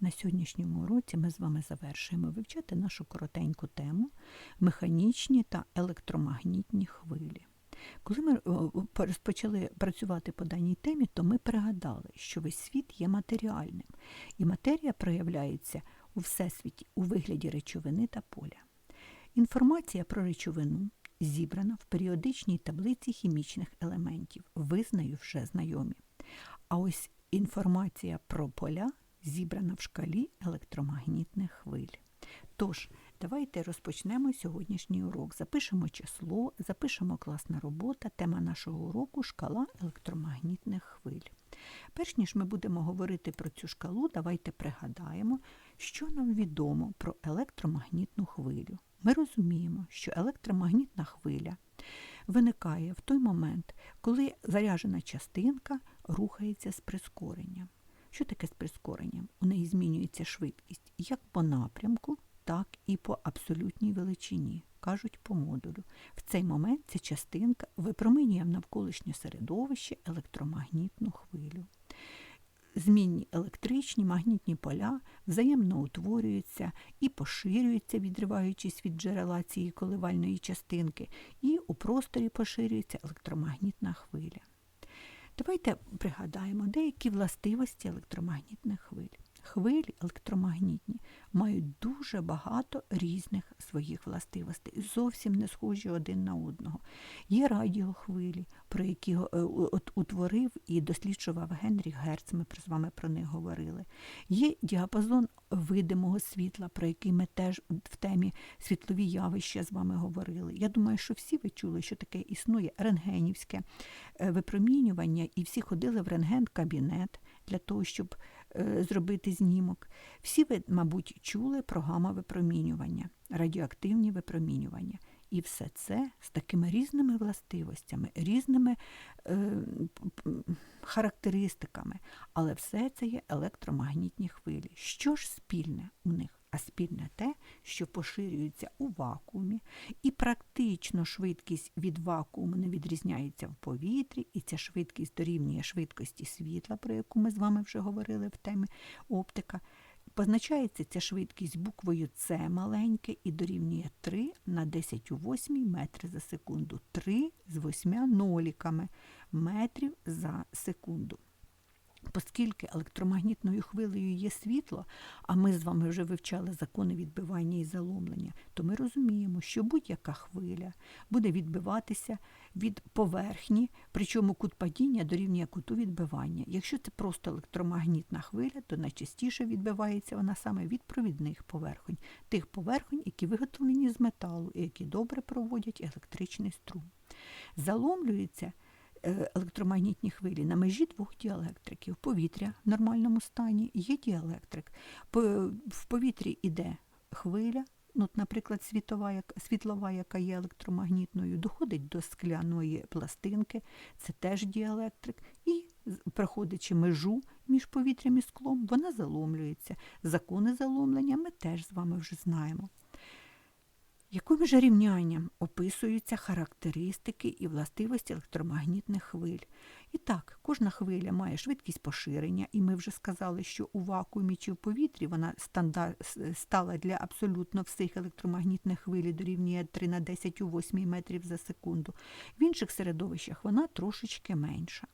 На сьогоднішньому уроці ми з вами завершуємо вивчати нашу коротеньку тему механічні та електромагнітні хвилі. Коли ми розпочали працювати по даній темі, то ми пригадали, що весь світ є матеріальним, і матерія проявляється у всесвіті у вигляді речовини та поля. Інформація про речовину зібрана в періодичній таблиці хімічних елементів, ви з нею вже знайомі. А ось інформація про поля зібрана в шкалі електромагнітних хвиль. Тож, давайте розпочнемо сьогоднішній урок. Запишемо число, запишемо класна робота, тема нашого уроку шкала електромагнітних хвиль. Перш ніж ми будемо говорити про цю шкалу, давайте пригадаємо, що нам відомо про електромагнітну хвилю. Ми розуміємо, що електромагнітна хвиля виникає в той момент, коли заряджена частинка рухається з прискоренням. Що таке з прискоренням? У неї змінюється швидкість як по напрямку, так і по абсолютній величині, кажуть по модулю. В цей момент ця частинка випромінює в навколишнє середовище електромагнітну хвилю. Змінні електричні магнітні поля взаємно утворюються і поширюються, відриваючись від джерела цієї коливальної частинки, і у просторі поширюється електромагнітна хвиля. Давайте пригадаємо деякі властивості електромагнітних хвиль. Хвилі електромагнітні мають дуже багато різних своїх властивостей, зовсім не схожі один на одного. Є радіохвилі, про які е, утворив і досліджував Генрі Герц, ми з вами про них говорили. Є діапазон видимого світла, про який ми теж в темі світлові явища з вами говорили. Я думаю, що всі ви чули, що таке існує рентгенівське е, випромінювання, і всі ходили в рентген-кабінет для того, щоб зробити знімок. Всі ви, мабуть, чули про гамма-випромінювання, радіоактивні випромінювання. І все це з такими різними властивостями, різними е, характеристиками. Але все це є електромагнітні хвилі. Що ж спільне у них? А спільне те, що поширюється у вакуумі, і практично швидкість від вакууму не відрізняється в повітрі, і ця швидкість дорівнює швидкості світла, про яку ми з вами вже говорили в темі оптика. Позначається ця швидкість буквою С маленьке і дорівнює 3 на 10 у 8 метри за секунду. 3 з 8 ноліками метрів за секунду. Оскільки електромагнітною хвилею є світло, а ми з вами вже вивчали закони відбивання і заломлення, то ми розуміємо, що будь-яка хвиля буде відбиватися від поверхні, причому кут падіння дорівнює куту відбивання. Якщо це просто електромагнітна хвиля, то найчастіше відбивається вона саме від провідних поверхонь, тих поверхонь, які виготовлені з металу і які добре проводять електричний струм. Заломлюється електромагнітні хвилі на межі двох діелектриків. Повітря в нормальному стані є діелектрик. В повітрі йде хвиля, ну, наприклад, світова, світлова, яка є електромагнітною, доходить до скляної пластинки, це теж діелектрик. І проходячи межу між повітрям і склом, вона заломлюється. Закони заломлення ми теж з вами вже знаємо. Яким же рівнянням описуються характеристики і властивості електромагнітних хвиль? І так, кожна хвиля має швидкість поширення, і ми вже сказали, що у вакуумі чи в повітрі вона стандарт, стала для абсолютно всіх електромагнітних хвиль дорівнює 3 на 10 у 8 метрів за секунду. В інших середовищах вона трошечки менша.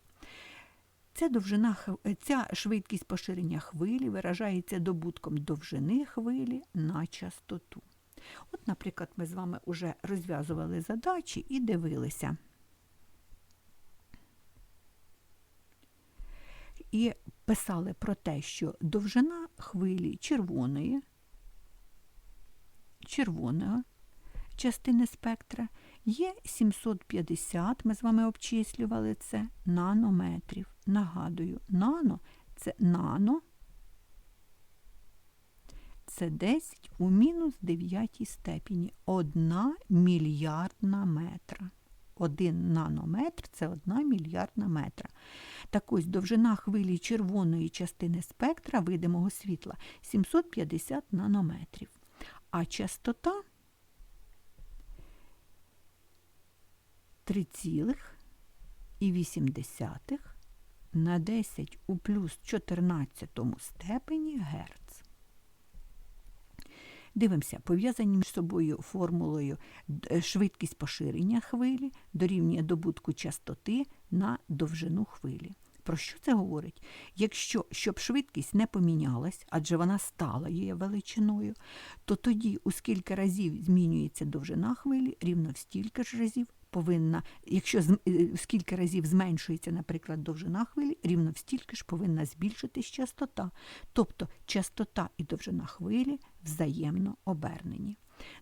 Ця довжина, ця швидкість поширення хвилі виражається добутком довжини хвилі на частоту. От, наприклад, ми з вами вже розв'язували задачі і дивилися. І писали про те, що довжина хвилі червоної, червоної частини спектра є 750, ми з вами обчислювали це, нанометрів. Нагадую, нано це нано це 10 у мінус 9 степені. Одна мільярдна метра. Один нанометр це одна мільярдна метра. Так ось довжина хвилі червоної частини спектра видимого світла 750 нанометрів. А частота 3,8 на 10 у плюс 14 степені Герц. Дивимося, пов'язані між собою формулою е, швидкість поширення хвилі дорівнює добутку частоти на довжину хвилі. Про що це говорить? Якщо щоб швидкість не помінялась, адже вона стала її величиною, то тоді у скільки разів змінюється довжина хвилі, рівно в стільки ж разів повинна, якщо е, в скільки разів зменшується, наприклад, довжина хвилі, рівно стільки ж повинна збільшитись частота. Тобто частота і довжина хвилі взаємно обернені.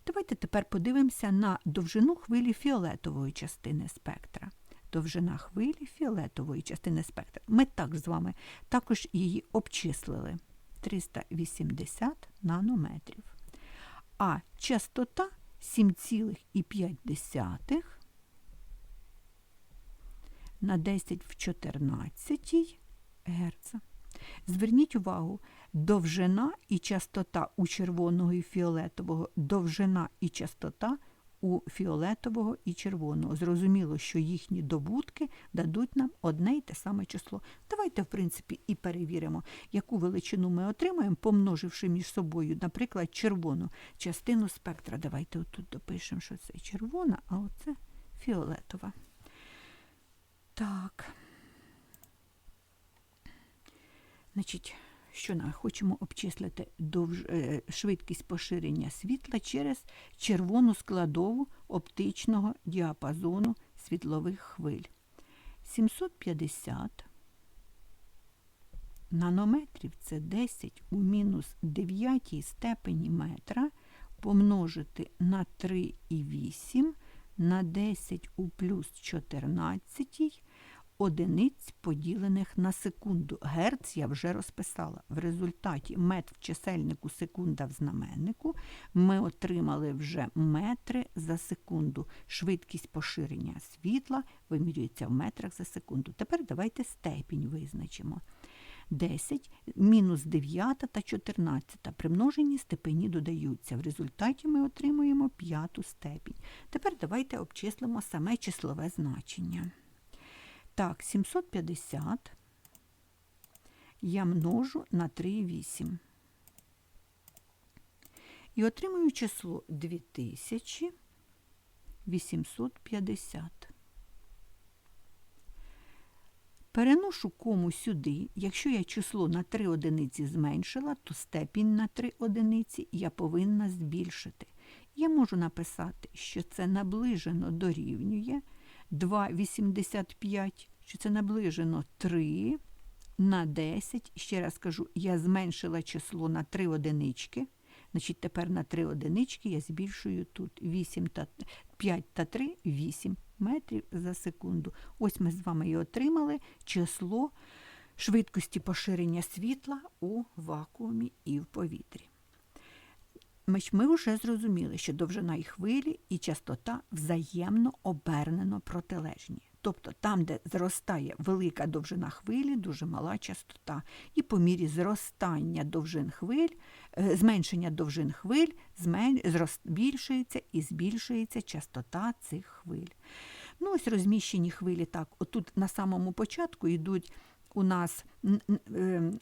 Давайте тепер подивимося на довжину хвилі фіолетової частини спектра. Довжина хвилі фіолетової частини спектра. Ми так з вами також її обчислили 380 нанометрів. А частота 7,5 на 10 в 14 Гц. Зверніть увагу, довжина і частота у червоного і фіолетового, довжина і частота у фіолетового і червоного. Зрозуміло, що їхні добутки дадуть нам одне й те саме число. Давайте, в принципі, і перевіримо, яку величину ми отримаємо, помноживши між собою, наприклад, червону частину спектра. Давайте отут допишемо, що це червона, а оце фіолетова. Так. Значить, що ми хочемо обчислити довж... е, швидкість поширення світла через червону складову оптичного діапазону світлових хвиль. 750 нанометрів це 10 у мінус 9 степені метра помножити на 3,8 на 10 у плюс 14 одиниць поділених на секунду. Герц я вже розписала. В результаті мет в чисельнику, секунда в знаменнику ми отримали вже метри за секунду. Швидкість поширення світла вимірюється в метрах за секунду. Тепер давайте степінь визначимо. 10, мінус 9 та 14. Примножені степені додаються. В результаті ми отримуємо п'яту степінь. Тепер давайте обчислимо саме числове значення. Так, 750 я множу на 3,8. І отримую число 2850. Переношу кому сюди. Якщо я число на 3 одиниці зменшила, то степінь на 3 одиниці я повинна збільшити. Я можу написати, що це наближено дорівнює 2,85, що це наближено 3 на 10. Ще раз кажу, я зменшила число на 3 одинички. Значить, тепер на 3 одинички я збільшую тут 8 та 5 та 3 8 метрів за секунду. Ось ми з вами і отримали число швидкості поширення світла у вакуумі і в повітрі. Ми, вже зрозуміли, що довжина і хвилі і частота взаємно обернено протилежні. Тобто там, де зростає велика довжина хвилі, дуже мала частота. І по мірі зростання довжин хвиль, е, зменшення довжин хвиль, збільшується і збільшується частота цих хвиль. Ну, ось розміщені хвилі так. Отут на самому початку йдуть у нас ем,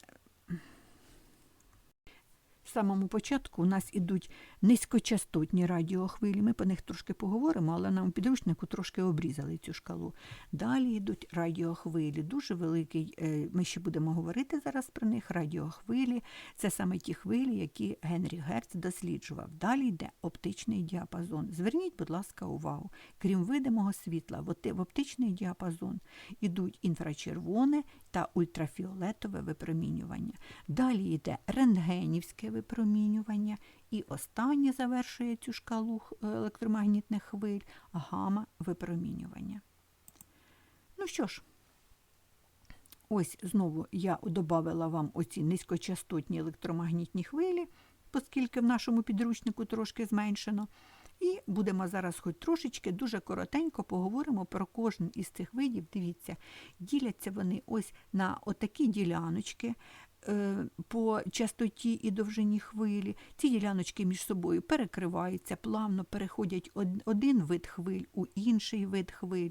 самому початку у нас ідуть низькочастотні радіохвилі. Ми по них трошки поговоримо, але нам у підручнику трошки обрізали цю шкалу. Далі йдуть радіохвилі. Дуже великий, е, ми ще будемо говорити зараз про них. Радіохвилі це саме ті хвилі, які Генрі Герц досліджував. Далі йде оптичний діапазон. Зверніть, будь ласка, увагу. Крім видимого світла, в оптичний діапазон ідуть інфрачервоне та ультрафіолетове випромінювання. Далі йде рентгенівське випромінювання. І останнє завершує цю шкалу електромагнітних хвиль гама випромінювання. Ну що ж, ось знову я додавала вам оці низькочастотні електромагнітні хвилі, оскільки в нашому підручнику трошки зменшено. І будемо зараз хоч трошечки, дуже коротенько поговоримо про кожен із цих видів. Дивіться, діляться вони ось на отакі діляночки е, по частоті і довжині хвилі. Ці діляночки між собою перекриваються, плавно переходять один вид хвиль у інший вид хвиль.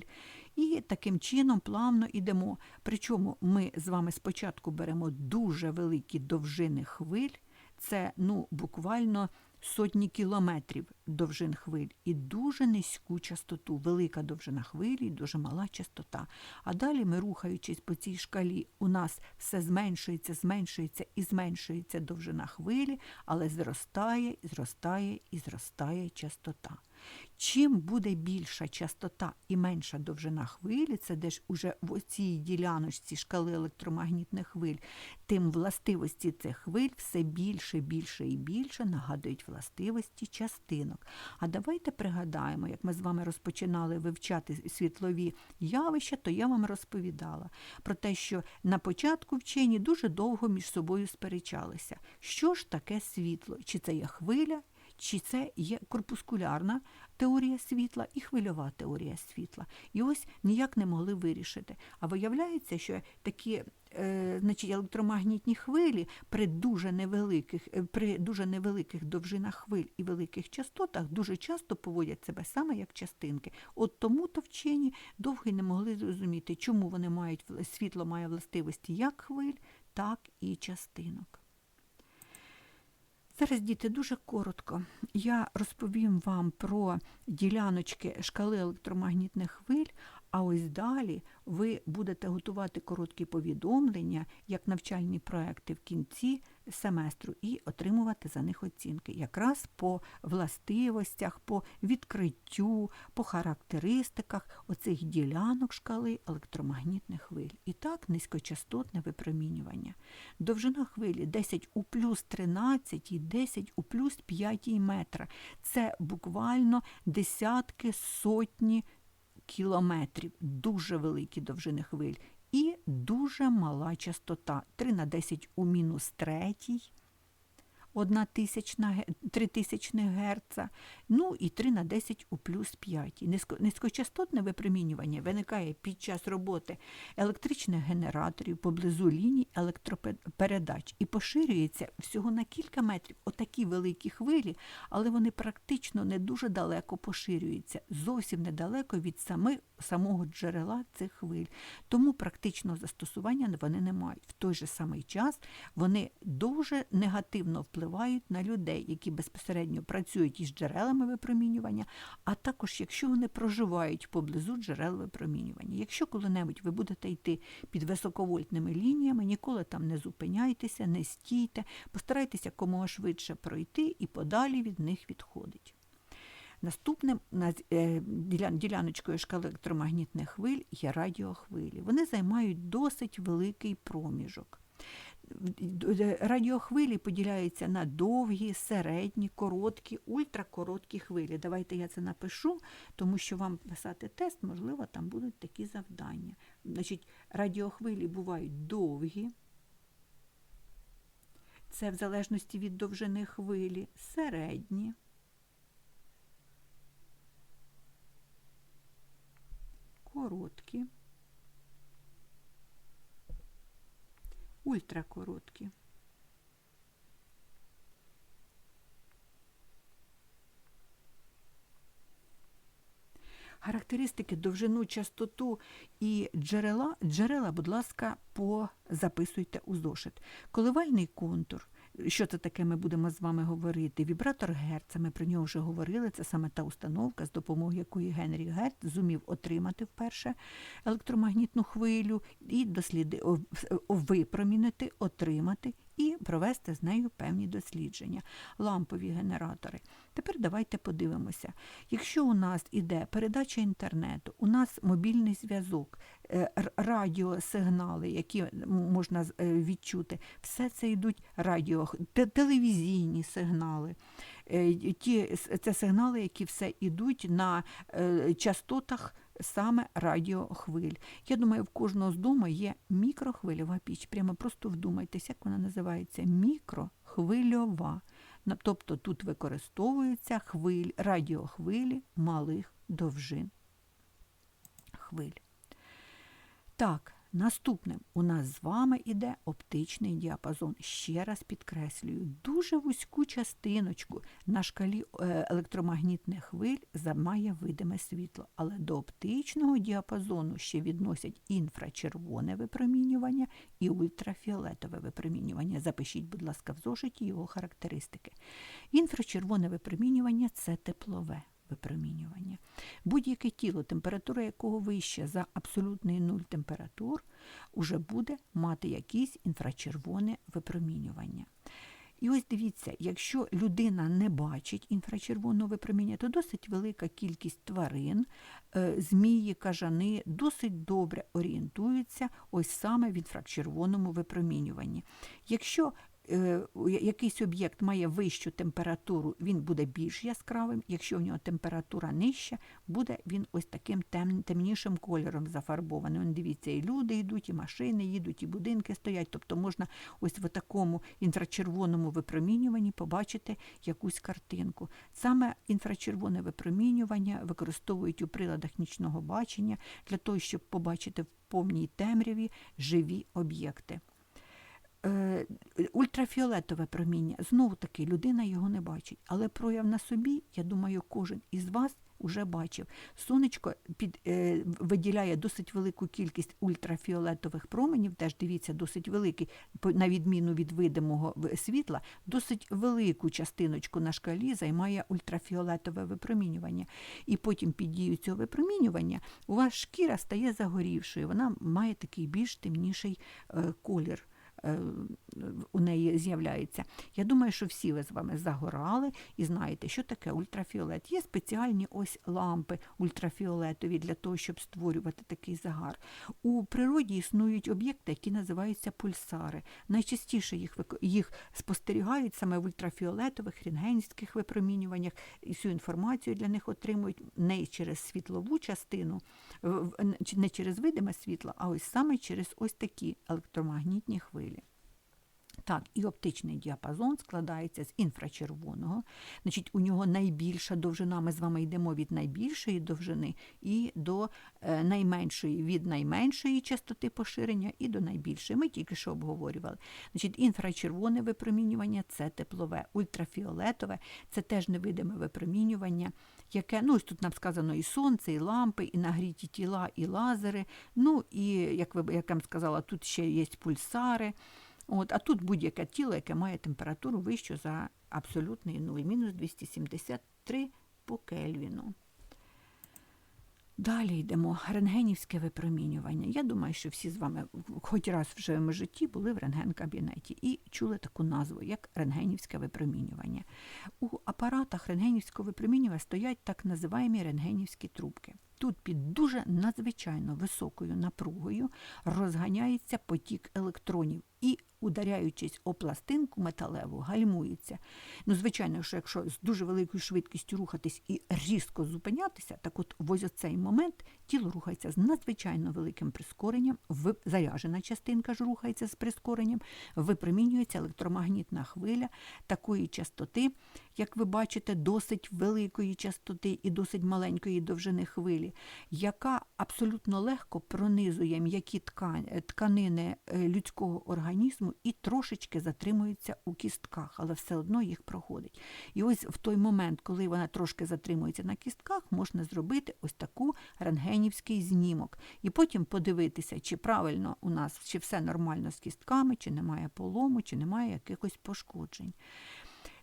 І таким чином плавно йдемо. Причому ми з вами спочатку беремо дуже великі довжини хвиль. це ну, буквально сотні кілометрів довжин хвиль і дуже низьку частоту, велика довжина хвилі, дуже мала частота. А далі ми, рухаючись по цій шкалі, у нас все зменшується, зменшується і зменшується довжина хвилі, але зростає, зростає і зростає частота. Чим буде більша частота і менша довжина хвилі, це десь уже в цій діляночці шкали електромагнітних хвиль, тим властивості цих хвиль все більше, більше і більше нагадують властивості частинок. А давайте пригадаємо, як ми з вами розпочинали вивчати світлові явища, то я вам розповідала про те, що на початку вчені дуже довго між собою сперечалися, що ж таке світло, чи це є хвиля, чи це є корпускулярна теорія світла і хвильова теорія світла. І ось ніяк не могли вирішити. А виявляється, що такі е, значить, електромагнітні хвилі при дуже невеликих е, при дуже невеликих довжинах хвиль і великих частотах дуже часто поводять себе саме як частинки. От тому то вчені довго не могли зрозуміти, чому вони мають світло має властивості як хвиль, так і частинок. Зараз, діти, дуже коротко. Я розповім вам про діляночки шкали електромагнітних хвиль, а ось далі ви будете готувати короткі повідомлення, як навчальні проекти в кінці семестру, і отримувати за них оцінки, якраз по властивостях, по відкриттю, по характеристиках оцих ділянок шкали електромагнітних хвиль. І так, низькочастотне випромінювання. Довжина хвилі 10 у плюс 13 і 10 у плюс 5 метра. Це буквально десятки, сотні кілометрів, дуже великі довжини хвиль. І дуже мала частота. 3 на 10 у мінус третій, 1 тисячна, 3 тисячних Гц, ну і 3 на 10 у плюс 5. Низько, низькочастотне випромінювання виникає під час роботи електричних генераторів поблизу ліній електропередач і поширюється всього на кілька метрів. Отакі великі хвилі, але вони практично не дуже далеко поширюються, зовсім недалеко від сами, самого джерела цих хвиль. Тому практичного застосування вони не мають. В той же самий час вони дуже негативно впливають на людей, які безпосередньо працюють із джерелами випромінювання, а також якщо вони проживають поблизу джерел випромінювання. Якщо коли-небудь ви будете йти під високовольтними лініями, ніколи там не зупиняйтеся, не стійте, постарайтеся якомога швидше пройти і подалі від них відходить. Наступним е, діляночкою шкали електромагнітних хвиль є радіохвилі. Вони займають досить великий проміжок. Радіохвилі поділяються на довгі, середні, короткі, ультракороткі хвилі. Давайте я це напишу, тому що вам писати тест, можливо, там будуть такі завдання. Значить, Радіохвилі бувають довгі, це в залежності від довжини хвилі, середні. Короткі. ультракороткі. Характеристики, довжину, частоту і джерела, джерела, будь ласка, позаписуйте у зошит. Коливальний контур. Що це таке, ми будемо з вами говорити? Вібратор Герца, ми про нього вже говорили. Це саме та установка, з допомогою якої Генрі Герц зумів отримати вперше електромагнітну хвилю і досліди, випромінити, отримати і провести з нею певні дослідження, лампові генератори. Тепер давайте подивимося. Якщо у нас іде передача інтернету, у нас мобільний зв'язок, радіосигнали, які можна е, відчути, все це йдуть радіо, телевізійні сигнали. Е, ті, Це сигнали, які все йдуть на частотах саме радіохвиль. Я думаю, в кожного з дому є мікрохвильова піч. Прямо просто вдумайтеся, як вона називається мікрохвильова. Тобто тут використовуються хвиль, радіохвилі малих довжин хвиль. Так, Наступним у нас з вами іде оптичний діапазон. Ще раз підкреслюю, дуже вузьку частиночку на шкалі е, електромагнітних хвиль займає видиме світло, але до оптичного діапазону ще відносять інфрачервоне випромінювання і ультрафіолетове випромінювання. Запишіть, будь ласка, в зошиті його характеристики. Інфрачервоне випромінювання це теплове випромінювання. Будь-яке тіло, температура якого вища за абсолютний нуль температур, уже буде мати якесь інфрачервоне випромінювання. І ось дивіться, якщо людина не бачить інфрачервоного випроміння, то досить велика кількість тварин, е, змії, кажани досить добре орієнтуються ось саме в інфрачервоному випромінюванні. Якщо якийсь об'єкт має вищу температуру, він буде більш яскравим. Якщо в нього температура нижча, буде він ось таким тем, темнішим кольором зафарбований. Вон, дивіться, і люди йдуть, і машини їдуть, і будинки стоять. Тобто можна ось в такому інфрачервоному випромінюванні побачити якусь картинку. Саме інфрачервоне випромінювання використовують у приладах нічного бачення для того, щоб побачити в повній темряві живі об'єкти. Ультрафіолетове проміння, знову таки, людина його не бачить. Але прояв на собі, я думаю, кожен із вас вже бачив. Сонечко під, е, виділяє досить велику кількість ультрафіолетових променів, теж дивіться, досить великий, на відміну від видимого світла, досить велику частиночку на шкалі займає ультрафіолетове випромінювання. І потім під дією цього випромінювання у вас шкіра стає загорівшою, вона має такий більш темніший е, колір. Е, у неї з'являється. Я думаю, що всі ви з вами загорали і знаєте, що таке ультрафіолет. Є спеціальні ось лампи ультрафіолетові для того, щоб створювати такий загар. У природі існують об'єкти, які називаються пульсари. Найчастіше їх їх спостерігають саме в ультрафіолетових, рентгенських випромінюваннях, і всю інформацію для них отримують не через світлову частину, не через видиме світло, а ось саме через ось такі електромагнітні хвилі. Так, і оптичний діапазон складається з інфрачервоного. Значить, У нього найбільша довжина, ми з вами йдемо від найбільшої довжини і до е, найменшої, від найменшої частоти поширення і до найбільшої. Ми тільки що обговорювали. Значить, Інфрачервоне випромінювання це теплове, ультрафіолетове це теж невидиме випромінювання, яке, ну ось тут нам сказано і сонце, і лампи, і нагріті тіла, і лазери. Ну і, як ви як я вам сказала, тут ще є пульсари. От, А тут будь-яке тіло, яке має температуру вищу за абсолютний нуль, мінус 273 по Кельвіну. Далі йдемо рентгенівське випромінювання. Я думаю, що всі з вами хоч раз в своєму житті були в рентген-кабінеті і чули таку назву, як рентгенівське випромінювання. У апаратах рентгенівського випромінювання стоять так називаємо рентгенівські трубки. Тут під дуже надзвичайно високою напругою розганяється потік електронів і ударяючись о пластинку металеву, гальмується. Ну, звичайно, що якщо з дуже великою швидкістю рухатись і різко зупинятися, так от в ось цей момент тіло рухається з надзвичайно великим прискоренням, заряжена частинка ж рухається з прискоренням, випромінюється електромагнітна хвиля такої частоти, як ви бачите, досить великої частоти і досить маленької довжини хвилі, яка абсолютно легко пронизує м'які тканини е, людського організму і трошечки затримується у кістках, але все одно їх проходить. І ось в той момент, коли вона трошки затримується на кістках, можна зробити ось таку рентгенівський знімок. І потім подивитися, чи правильно у нас, чи все нормально з кістками, чи немає полому, чи немає якихось пошкоджень.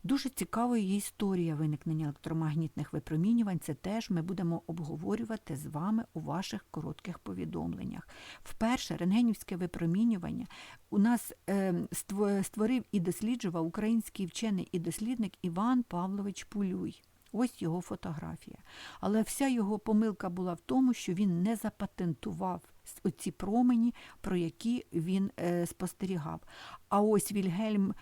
Дуже цікавою є історія виникнення електромагнітних випромінювань. Це теж ми будемо обговорювати з вами у ваших коротких повідомленнях. Вперше рентгенівське випромінювання у нас ем, створив і досліджував український вчений і дослідник Іван Павлович Пулюй. Ось його фотографія. Але вся його помилка була в тому, що він не запатентував оці промені, про які він е, спостерігав. А ось Вільгельм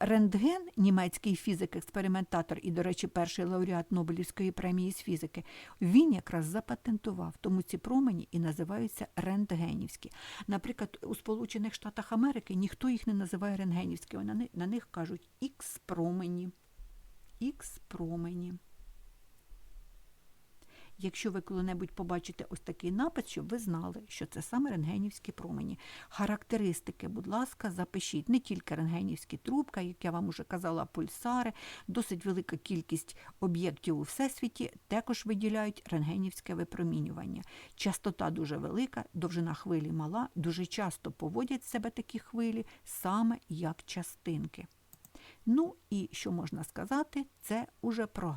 рентген, німецький фізик-експериментатор і, до речі, перший лауреат Нобелівської премії з фізики, він якраз запатентував, тому ці промені і називаються рентгенівські. Наприклад, у Сполучених Штатах Америки ніхто їх не називає рентгенівськими, на них кажуть ікс промені. Х-промені. Якщо ви коли-небудь побачите ось такий напис, щоб ви знали, що це саме рентгенівські промені. Характеристики, будь ласка, запишіть не тільки рентгенівські трубка, як я вам уже казала, пульсари, досить велика кількість об'єктів у всесвіті також виділяють рентгенівське випромінювання. Частота дуже велика, довжина хвилі мала, дуже часто поводять себе такі хвилі саме як частинки. Ну і що можна сказати, це уже про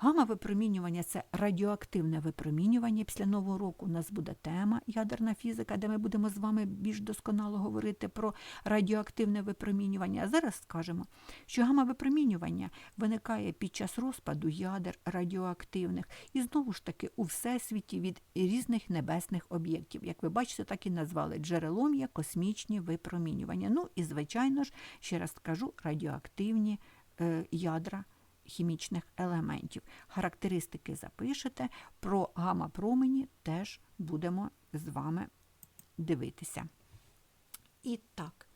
гамма-випромінювання. Гамма-випромінювання це радіоактивне випромінювання. Після нового року у нас буде тема ядерна фізика, де ми будемо з вами більш досконало говорити про радіоактивне випромінювання. А зараз скажемо, що гамма-випромінювання виникає під час розпаду ядер радіоактивних і знову ж таки у всесвіті від різних небесних об'єктів. Як ви бачите, так і назвали джерелом є космічні випромінювання. Ну і, звичайно ж, ще раз скажу, радіоактивні е, ядра хімічних елементів. Характеристики запишете, про гамма-промені теж будемо з вами дивитися. І так,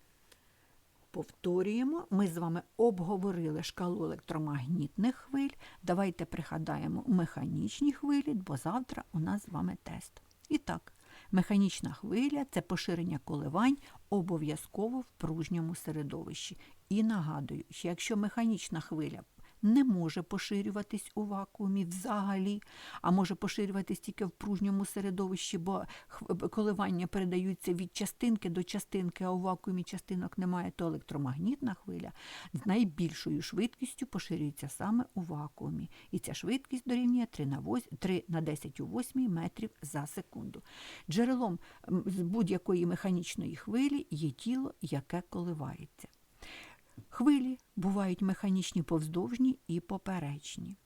повторюємо, ми з вами обговорили шкалу електромагнітних хвиль. Давайте пригадаємо механічні хвилі, бо завтра у нас з вами тест. І так, механічна хвиля це поширення коливань обов'язково в пружньому середовищі. І нагадую, що якщо механічна хвиля не може поширюватись у вакуумі взагалі, а може поширюватись тільки в пружньому середовищі, бо коливання передаються від частинки до частинки, а у вакуумі частинок немає, то електромагнітна хвиля з найбільшою швидкістю поширюється саме у вакуумі. І ця швидкість дорівнює 3 на 8, 3 на 10 у 8 метрів за секунду. Джерелом будь-якої механічної хвилі є тіло, яке коливається. Хвилі бувають механічні повздовжні і поперечні.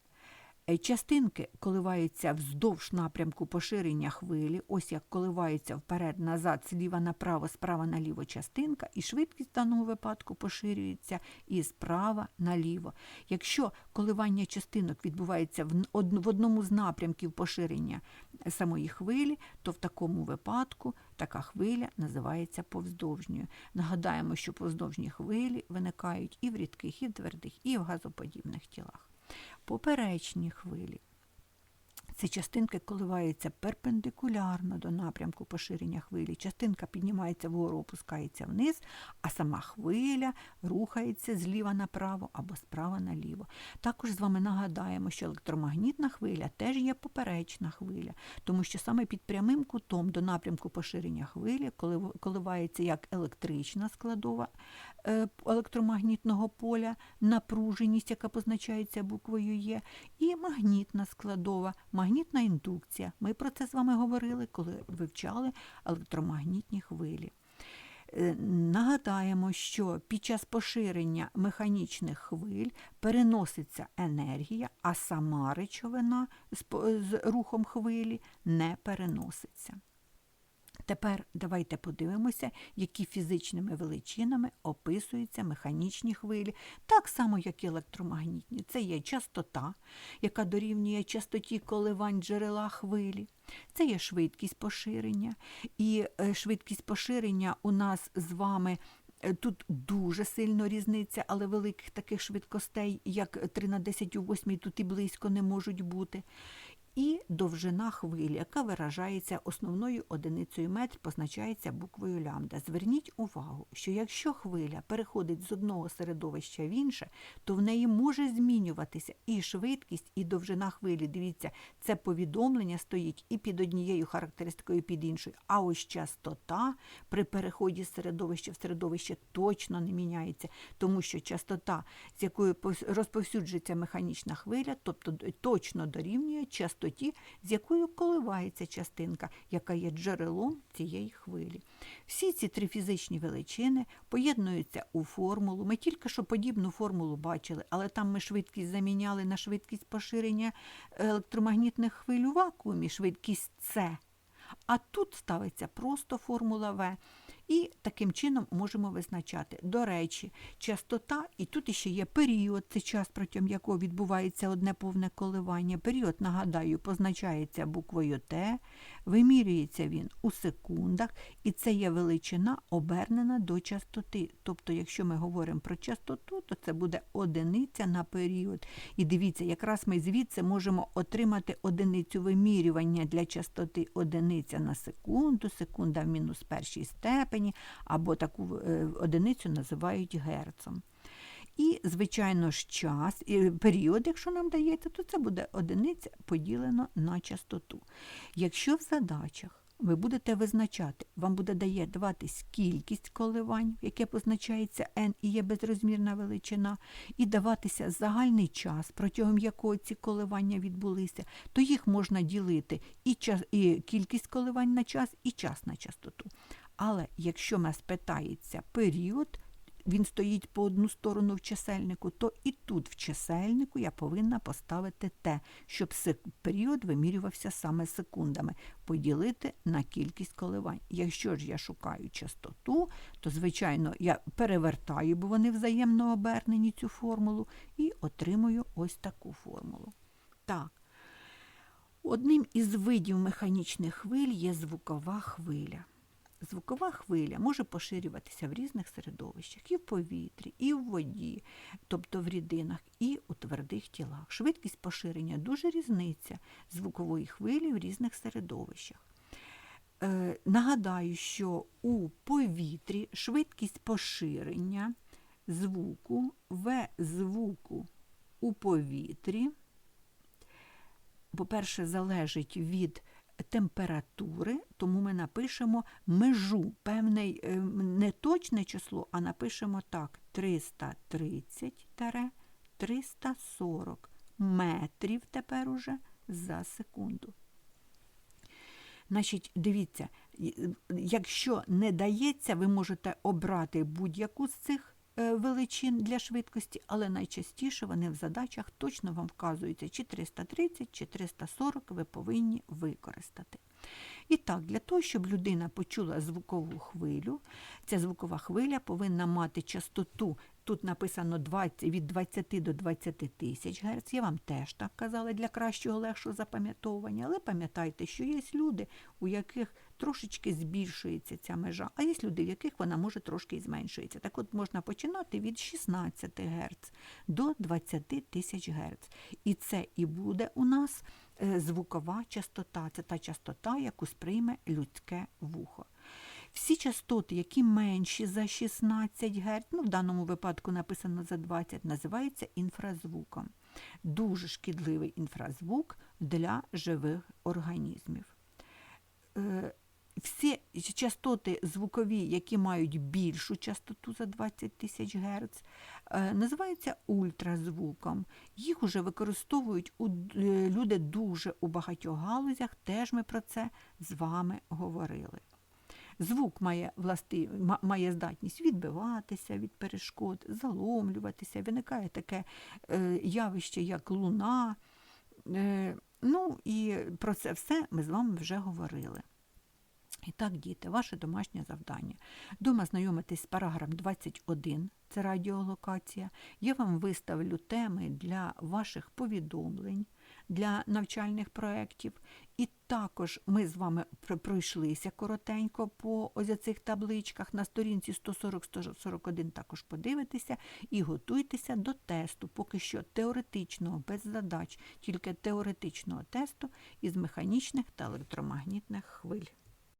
Е, частинки коливаються вздовж напрямку поширення хвилі, ось як коливається вперед-назад, зліва направо, справа наліво частинка, і швидкість в даному випадку поширюється і справа наліво. Якщо коливання частинок відбувається в одному з напрямків поширення самої хвилі, то в такому випадку така хвиля називається повздовжньою. Нагадаємо, що повздовжні хвилі виникають і в рідких, і в твердих, і в газоподібних тілах поперечні хвилі. Ці частинки коливаються перпендикулярно до напрямку поширення хвилі. Частинка піднімається вгору, опускається вниз, а сама хвиля рухається зліва направо або справа наліво. Також з вами нагадаємо, що електромагнітна хвиля теж є поперечна хвиля, тому що саме під прямим кутом до напрямку поширення хвилі коливається як електрична складова Е, електромагнітного поля, напруженість, яка позначається буквою Є, і магнітна складова, магнітна індукція. Ми про це з вами говорили, коли вивчали електромагнітні хвилі. Е, нагадаємо, що під час поширення механічних хвиль переноситься енергія, а сама речовина з рухом хвилі не переноситься. Тепер давайте подивимося, які фізичними величинами описуються механічні хвилі, так само, як і електромагнітні. Це є частота, яка дорівнює частоті коливань джерела хвилі. Це є швидкість поширення. І е, швидкість поширення у нас з вами. Е, тут дуже сильно різниця, але великих таких швидкостей, як 3 на 10 у 8, тут і близько не можуть бути і довжина хвилі, яка виражається основною одиницею метр, позначається буквою лямбда. Зверніть увагу, що якщо хвиля переходить з одного середовища в інше, то в неї може змінюватися і швидкість, і довжина хвилі. Дивіться, це повідомлення стоїть і під однією характеристикою, і під іншою. А ось частота при переході з середовища в середовище точно не міняється, тому що частота, з якою розповсюджується механічна хвиля, тобто точно дорівнює частоті частоті, з якою коливається частинка, яка є джерелом цієї хвилі. Всі ці три фізичні величини поєднуються у формулу. Ми тільки що подібну формулу бачили, але там ми швидкість заміняли на швидкість поширення електромагнітних хвиль у вакуумі, швидкість С. А тут ставиться просто формула В. І таким чином можемо визначати. До речі, частота, і тут ще є період, це час, протягом якого відбувається одне повне коливання. Період, нагадаю, позначається буквою Т, вимірюється він у секундах, і це є величина обернена до частоти. Тобто, якщо ми говоримо про частоту, то це буде одиниця на період. І дивіться, якраз ми звідси можемо отримати одиницю вимірювання для частоти одиниця на секунду, секунда в мінус першій степені, або таку е, одиницю називають герцом. І, звичайно ж, час, і період, якщо нам дається, то це буде одиниця поділено на частоту. Якщо в задачах ви будете визначати, вам буде даватись кількість коливань, яке позначається n і є безрозмірна величина, і даватися загальний час, протягом якого ці коливання відбулися, то їх можна ділити і, час, і кількість коливань на час, і час на частоту. Але якщо нас питається період, він стоїть по одну сторону в чисельнику, то і тут в чисельнику я повинна поставити те, щоб період вимірювався саме секундами, поділити на кількість коливань. Якщо ж я шукаю частоту, то, звичайно, я перевертаю, бо вони взаємно обернені цю формулу, і отримую ось таку формулу. Так. Одним із видів механічних хвиль є звукова хвиля. Звукова хвиля може поширюватися в різних середовищах, і в повітрі, і в воді, тобто в рідинах, і у твердих тілах. Швидкість поширення дуже різниця звукової хвилі в різних середовищах. Е, нагадаю, що у повітрі швидкість поширення звуку В звуку у повітрі, по-перше, залежить від температури, тому ми напишемо межу, певне не точне число, а напишемо так: 330-340 метрів тепер уже за секунду. Значить, дивіться, якщо не дається, ви можете обрати будь-яку з цих е, величин для швидкості, але найчастіше вони в задачах точно вам вказуються, чи 330, чи 340 ви повинні використати. І так, для того, щоб людина почула звукову хвилю, ця звукова хвиля повинна мати частоту. Тут написано 20, від 20 до 20 тисяч Гц. Я вам теж так казала для кращого легшого запам'ятовування. Але пам'ятайте, що є люди, у яких трошечки збільшується ця межа, а є люди, в яких вона може трошки і зменшується. Так от можна починати від 16 Гц до 20 тисяч Гц. І це і буде у нас Е, звукова частота це та частота, яку сприйме людське вухо. Всі частоти, які менші за 16 Гц, ну в даному випадку написано за 20, називаються інфразвуком. Дуже шкідливий інфразвук для живих організмів. Всі частоти звукові, які мають більшу частоту за 20 тисяч Гц, е, називаються ультразвуком. Їх вже використовують е, люди дуже у багатьох галузях, теж ми про це з вами говорили. Звук має власти, має здатність відбиватися від перешкод, заломлюватися, виникає таке е, явище, як луна. Ну і про це все ми з вами вже говорили. І так, діти, ваше домашнє завдання. Дома знайомитись з параграфом 21, це радіолокація. Я вам виставлю теми для ваших повідомлень, для навчальних проєктів. І також ми з вами пройшлися коротенько по ось цих табличках. На сторінці 140-141 також подивитися і готуйтеся до тесту, поки що теоретичного, без задач, тільки теоретичного тесту із механічних та електромагнітних хвиль.